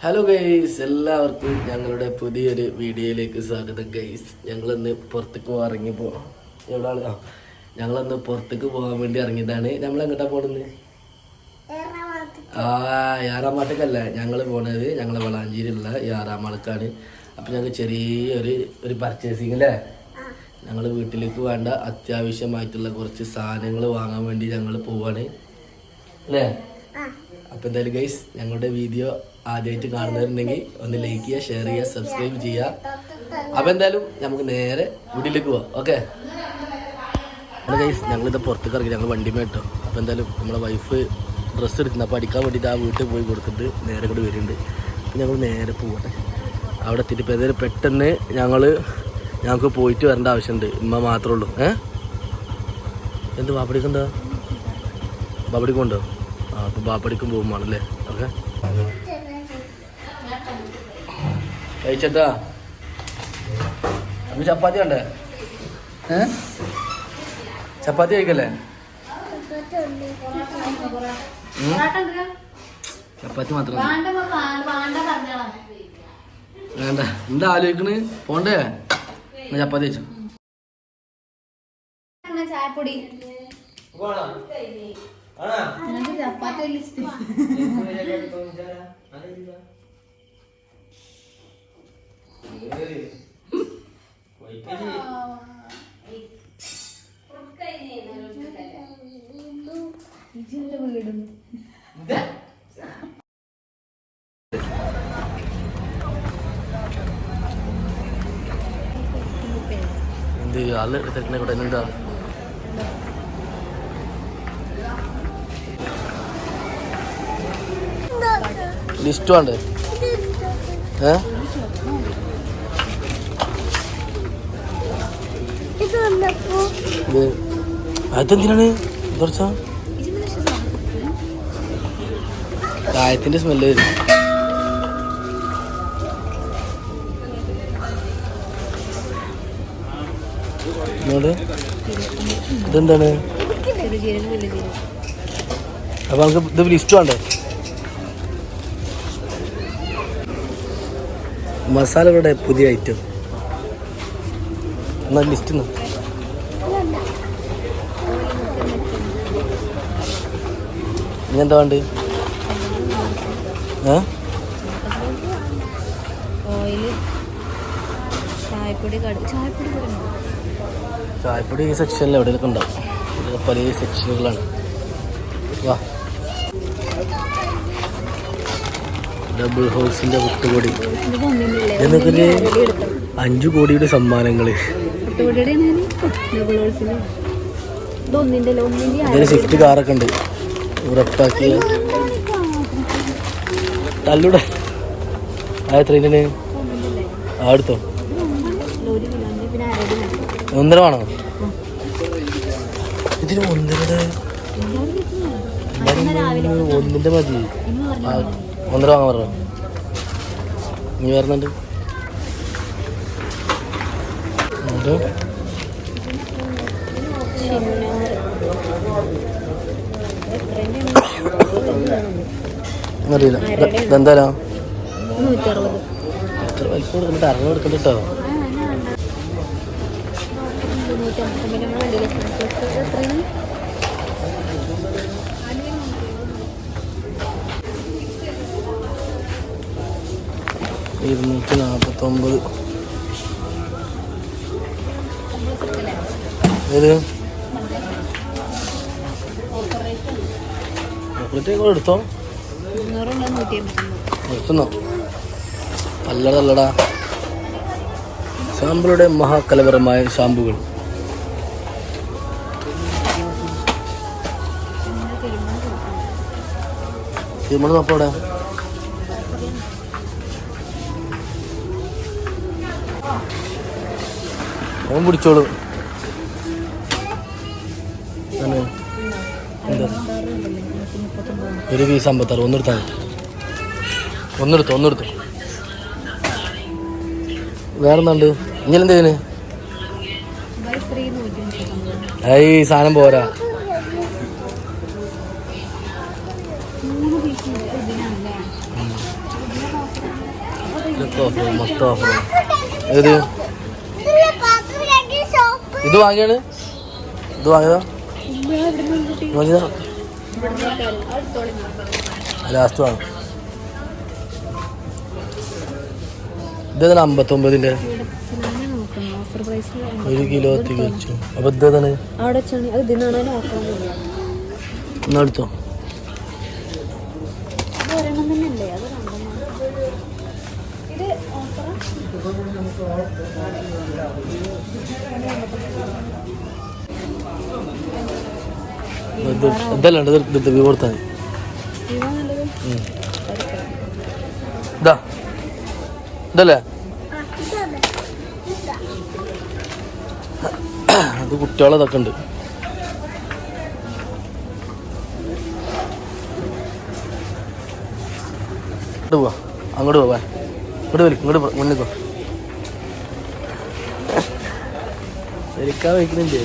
Hello guys എല്ലാവർക്കും ഞങ്ങളുടെ പുതിയൊരു വീഡിയോയിലേക്ക് സ്വാഗതം ഗൈസ് ഞങ്ങളിന്ന് പുറത്തേക്ക് ഇറങ്ങിപ്പോ എവിടെയാണ് ആ ഞങ്ങളിന്ന് പുറത്തേക്ക് പോകാൻ വേണ്ടി ഇറങ്ങിയതാണ്. നമ്മൾ എങ്ങോട്ടാ പോണത്? ആ യാറാമാട്ടക്കല്ല. ഞങ്ങൾ പോണത് ഞങ്ങളെ വളാഞ്ചേരിയുള്ള യാറാമാളക്കാണ് അപ്പം ഞങ്ങൾക്ക് ചെറിയൊരു ഒരു പർച്ചേസിങ് അല്ലേ ഞങ്ങൾ വീട്ടിലേക്ക് വേണ്ട അത്യാവശ്യമായിട്ടുള്ള കുറച്ച് സാധനങ്ങൾ വാങ്ങാൻ വേണ്ടി ഞങ്ങൾ പോവാണ്. അല്ലേ അപ്പോൾ എന്തായാലും ഗൈസ് ഞങ്ങളുടെ വീഡിയോ ആദ്യമായിട്ട് കാണുന്നവരുണ്ടെങ്കിൽ ഒന്ന് ലൈക്ക് ചെയ്യുക ഷെയർ ചെയ്യുക സബ്സ്ക്രൈബ് ചെയ്യുക. അപ്പം എന്തായാലും നമുക്ക് നേരെ വീട്ടിലേക്ക് പോവാം. ഓക്കെ ഗൈസ് ഞങ്ങളിത് പുറത്തേക്ക് ഇറങ്ങി. ഞങ്ങൾ വണ്ടി മേട്ടോ അപ്പോൾ എന്തായാലും നമ്മളെ വൈഫ് ഡ്രസ്സ് എടുക്കുന്നത് അപ്പോൾ അടിക്കാൻ വേണ്ടിയിട്ട് ആ വീട്ടിൽ പോയി കൊടുത്തിട്ട് നേരെ കൂടി വരുന്നുണ്ട് അപ്പോൾ ഞങ്ങൾ നേരെ പോകട്ടെ അവിടെ എത്തിയിട്ട് ഇപ്പോൾ ഏതായാലും പെട്ടെന്ന് ഞങ്ങൾ ഞങ്ങൾക്ക് പോയിട്ട് വരേണ്ട ആവശ്യമുണ്ട്. ഇമ്മ മാത്രമേ ഉള്ളൂ. ഏ? എന്ത് ബാപ്പടിക്കെന്താ ബാപ്പടിക്കുണ്ടോ ആ അപ്പോൾ ബാപ്പടിക്കും പോകുമ്പോഴാണല്ലേ? ഓക്കെ? കഴിച്ചട്ടാ അമ്മ ചപ്പാത്തി ഉണ്ടേ ഏ? ചപ്പാത്തി കഴിക്കല്ലേ? ചപ്പാത്തി മാത്രം മതി. വേണ്ട. എന്താ ആലോചിക്കണ്? പോണ്ടേ? ചപ്പാത്തി കഴിച്ചു. ചായപ്പൊടി ചപ്പാത്തി എന്ത് ആൾ തിരക്കിനെ കൂടെ എന്താ ലിസ്റ്റ് വേണ്ടേ? ഏ? അതെന്തിനാണ് കുറച്ച കായത്തിന്റെ സ്മെല്ല് വരും ഇതെന്താണ് അപ്പൊ നമുക്ക് ഇത് ലിസ്റ്റ് വേണ്ടേ മസാലകളുടെ പുതിയ ഐറ്റം എന്നാ ലിസ്റ്റ് ഒന്ന് ഇനി എന്താ വേണ്ട. ചായപ്പൊടി ഈ സെക്ഷനിൽ എവിടെയൊക്കെ ഉണ്ടാവും പല സെക്ഷനുകളാണ്. വാ. ഡബിൾ ഹൗസിന്റെ പുട്ടുപൊടി? എന്നൊക്കെ അഞ്ചു കോടിയുടെ ഒന്നിന്റെ ഇതിന് സ്വിഫ്റ്റ് കാറൊക്കെ ഉണ്ട്. ഉറപ്പാക്കി. തല്ലൂടെ. ആ അടുത്തോ. ഒന്നര വേണോ? ഇതിന് രാവിലെ ഒന്നിന്റെ മതി. ഒന്നര വാങ്ങാൻ പറഞ്ഞു? നീ വരുന്നുണ്ട് എന്നിട്ട് അറിയില്ല. ഇത് ഇതെന്തായാലും കേട്ടോ ഇരുന്നൂറ്റി നാൽപ്പത്തൊമ്പത് ഏത്? ചോക്ലേറ്റ് കൂടെ എടുത്തോ? എടുത്തുന്നോ? അല്ലടല്ലടാ ഷാമ്പുകളുടെ മഹാകലവരമായ ഷാമ്പുകൾ. തിരുമണ ഓൻ പിടിച്ചോളൂ. എന്താ ഒരു പീസ് അമ്പത്താറ് ഒന്നെടുത്താൽ മതി. ഒന്നെടുത്തു ഒന്നെടുത്തു. വേറെന്തുണ്ട്? ഇങ്ങനെ എന്തേന് ഐ സാധനം പോരാ. മൊത്തം ഇത് വാങ്ങിയാണ്? ഇത് വാങ്ങിയതാ? വാങ്ങിയതാ? ലാസ്റ്റ് വാങ്ങും. ഇതാണ് അമ്പത്തൊമ്പതിന്റെ? ഒരു കിലോ തികച്ചു അപ്പൊ ഇതാണ് എടുത്തോ? ഇത് ഇതല്ല ഉണ്ട്. ഇത് ഇത് കൊടുത്താൽ മതി അത് കുട്ടികളെ ഇതൊക്കെ ഉണ്ട്. ഇങ്ങോട്ട് പോവാ. അങ്ങോട്ട് പോവാ. ഇങ്ങോട്ട് വരും. ഇങ്ങോട്ട് മുന്നിൽ പോ. ശരിക്കാൻ വയ്ക്കുന്നില്ലേ?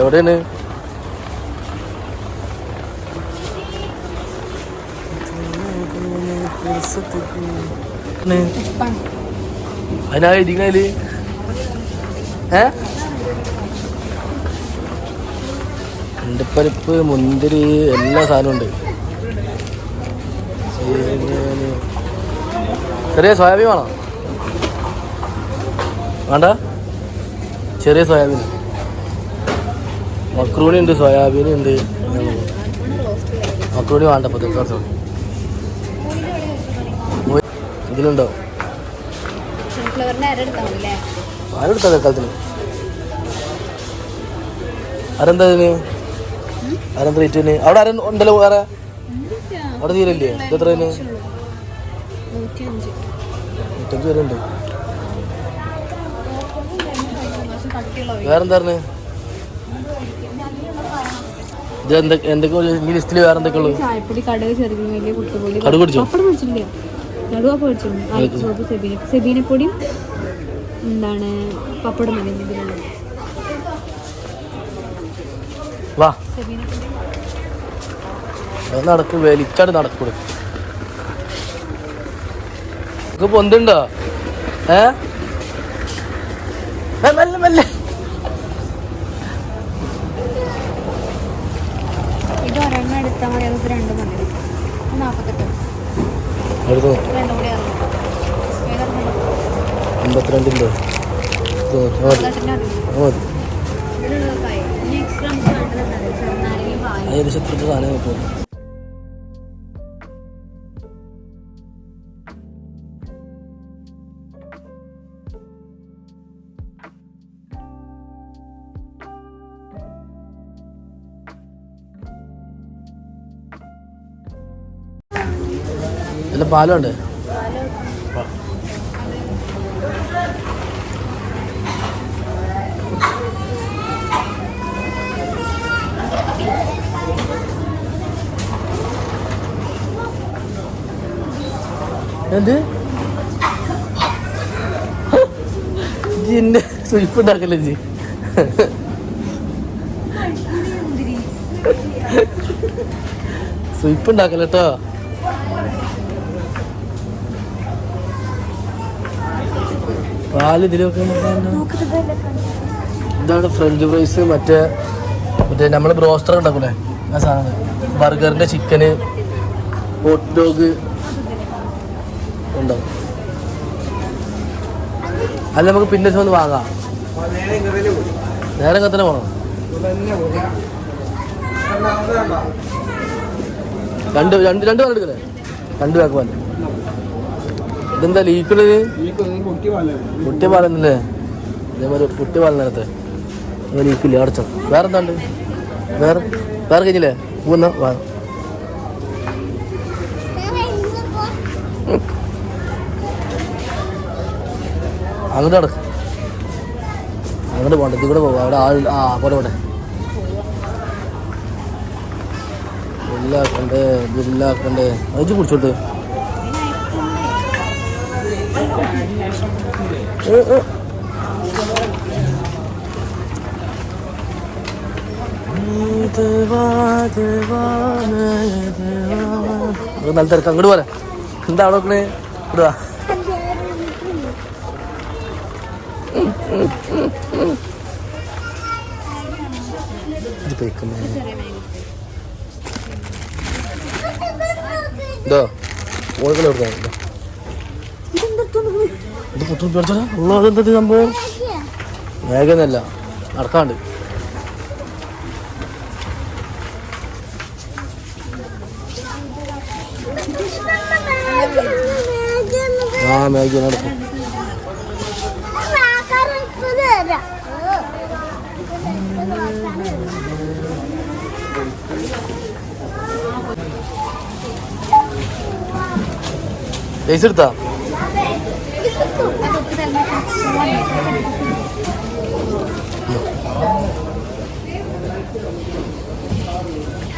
എവിടെയാണ്? അതിനാ അണ്ടിപ്പരിപ്പ് മുന്തിരി എല്ലാ സാധനവും ഉണ്ട്. ചെറിയ സോയാബീൻ വേണോ? വേണ്ട? ചെറിയ സോയാബീൻ. മക്രൂണി ഉണ്ട് സോയാബീൻ ഉണ്ട്. മക്രൂണി വേണ്ട പത്ത് ഇതിലുണ്ടോ? ആരെടുത്താ തൽക്കാലത്തിന്. ആരെന്താ ഇതിന്? ആരെന്താ റേറ്റിന് അവിടെ ആരും ഉണ്ടല്ലോ വേറെ? അവിടെ തീരല്ലേ? ഇത് എത്ര നൂറ്റഞ്ച് വരെ ഉണ്ട് വേറെന്താ പറഞ്ഞ്? ഇത് എന്തൊക്കെ എന്തൊക്കെ ഈ ലിസ്റ്റിൽ വേറെ എന്തൊക്കെ ഉള്ളു ചായപ്പൊടി കടുക് ചെറുകിന് വലിയ കുട്ടുപൊടി കടുക് പിടിച്ചോ? പപ്പടം മേടിച്ചിട്ടില്ല കടുവ മേടിച്ചിട്ടുണ്ട് സോപ്പ് സെബീന സെബീനപ്പൊടിയും എന്താണ് പപ്പടം മതി ഇതിലുള്ളത് വാ. നടക്കും വലിക്കാട് നടക്കൂടെ പൊന്തുണ്ടോ? ഏ ഏ, മെല്ലെ മെല്ലെ ഇത് ഒരെണ്ണം എടുത്താൽ മതി അതിപ്പോൾ രണ്ട് മതി ഇത് നാൽപ്പത്തെട്ട് എടുത്തു രണ്ടും കൂടി ഇറങ്ങും ഏതെണ്ണം അമ്പത്തിരണ്ടിന്റെ. ഇത് നോക്ക്. ആ മതി. അതാ മതി. ആ മതി അല്ല പാലും ഉണ്ട് എന്ത് ജിന്റെ സുയിപ്പ് ഉണ്ടാക്കല്ലേ ജി സുയിപ്പ് ഉണ്ടാക്കല പാൽ ഇതിലൊക്കെ ഇതാണ് ഫ്രഞ്ച് ഫ്രൈസ് മറ്റേ മറ്റേ നമ്മൾ ബ്രോസ്റ്റർ ഉണ്ടാക്കൂലേ? ആ സാധനം. ബർഗറിന്റെ ചിക്കന് ഹോട്ട് ഡോഗ് ഉണ്ടാവും അല്ല നമുക്ക് പിന്നെ ഒന്ന് വാങ്ങാം. നേരെ കത്തന്നെ പോണം. രണ്ട് രണ്ട് രണ്ട് പാൽ എടുക്കല്ലേ രണ്ട് പേർക്ക് പാൽ ഇതെന്താ ലീക്കണത് പൊട്ടിയ പാലല്ലേ പൊട്ടിയ പാലിനകത്ത് അങ്ങനെ ലീക്കില്ല? അടച്ചോ വേറെ എന്താണ്ട് വേറെ വേറെ കഴിഞ്ഞില്ലേ? പോകുന്ന വാ. അങ്ങോട്ട് നടക്ക്. അങ്ങോട്ട് പോകണ്ട. കൂടെ പോവാം. അവിടെ ആൾ ആ പോട്ടെ. പോട്ടെ ഇതെല്ലാം കണ്ടേ അയച്ചു കുടിച്ചോട്ട് ഏ, ഏ. ദേവാ, ദേവാ, മേ ദേവാ. ഇവിടെ നല്ല തിരക്ക് അങ്ങോട്ട് പോലെ എന്താ അവിടെ നോക്കണേ ഇടുവാ ഇത് പേക്കുന്നേ ഇതോ കൊടുക്കാം സംഭവം? വേഗന്നല്ല നടക്കാണ്ട്. ആ മാഗി നടക്കും ജയിച്ചെടുത്താ അത് പോകുമ്പോ അറിഞ്ഞില്ല ആ പോകുമ്പോ പക്ഷേ ഏ?